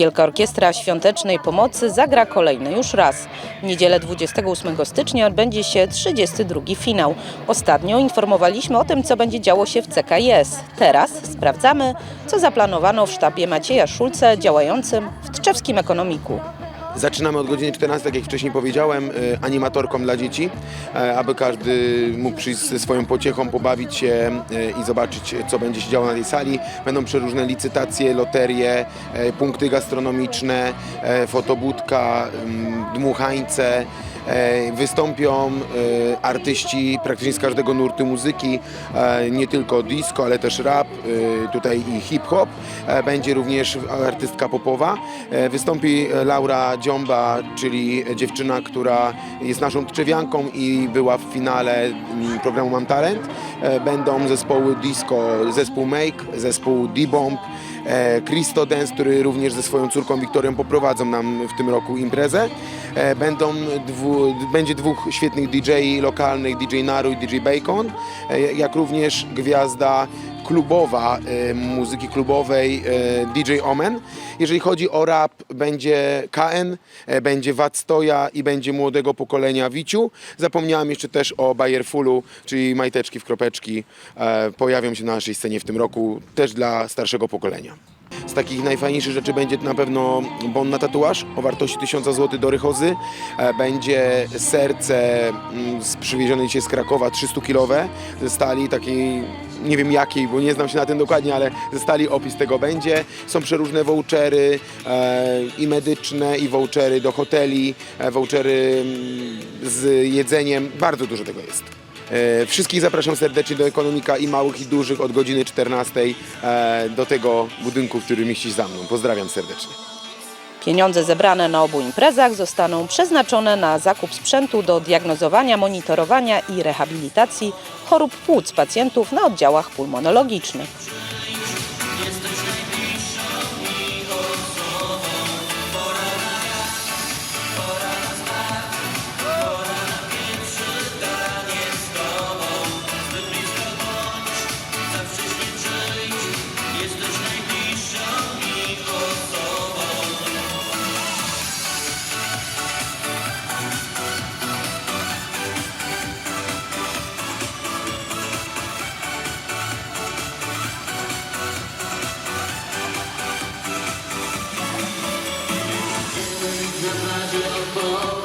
Wielka Orkiestra Świątecznej Pomocy zagra kolejny już raz. W niedzielę 28 stycznia odbędzie się 32 finał. Ostatnio informowaliśmy o tym, co będzie działo się w CKS. Teraz sprawdzamy, co zaplanowano w sztabie Macieja Szulce działającym w Tczewskim Ekonomiku. Zaczynamy od godziny 14, tak jak wcześniej powiedziałem, y, animatorką dla dzieci, e, aby każdy mógł przyjść ze swoją pociechą, pobawić się y, i zobaczyć, co będzie się działo na tej sali. Będą przeróżne licytacje, loterie, e, punkty gastronomiczne, e, fotobudka, dmuchańce. E, Wystąpią e, artyści praktycznie z każdego nurtu muzyki, e, nie tylko disco, ale też rap, tutaj i hip-hop. Będzie również artystka popowa. Wystąpi Laura Dziomba, czyli dziewczyna, która jest naszą tczewianką i była w finale programu Mam Talent. Będą zespoły disco, zespół Make, zespół D-Bomb, Christo Dance, który również ze swoją córką Wiktorią poprowadzą nam w tym roku imprezę. Będą dwu, będzie dwóch świetnych DJ lokalnych, DJ Naru i DJ Bacon, e, jak również gwiazda klubowa, e, muzyki klubowej e, DJ Omen. Jeżeli chodzi o rap, będzie KN, będzie Wad Stoja i będzie młodego pokolenia Wiciu. Zapomniałem jeszcze też o Bayerfulu, czyli majteczki w kropeczki. Pojawią się na naszej scenie w tym roku, też dla starszego pokolenia. Z takich najfajniejszych rzeczy będzie na pewno bon na tatuaż o wartości 1000 zł do Rychozy. E, Będzie serce mm, z przywiezione dzisiaj z Krakowa 300-kilowe ze stali takiej, nie wiem jakiej, bo nie znam się na tym dokładnie, ale ze stali opis tego będzie. Są przeróżne vouchery e, i medyczne, i vouchery do hoteli, e, vouchery mm, z jedzeniem. Bardzo dużo tego jest. E, Wszystkich zapraszam serdecznie do Ekonomika i małych i dużych od godziny 14 e, do tego budynku, który mieści za mną. Pozdrawiam serdecznie. Pieniądze zebrane na obu imprezach zostaną przeznaczone na zakup sprzętu do diagnozowania, monitorowania i rehabilitacji chorób płuc pacjentów na oddziałach pulmonologicznych. Maria above.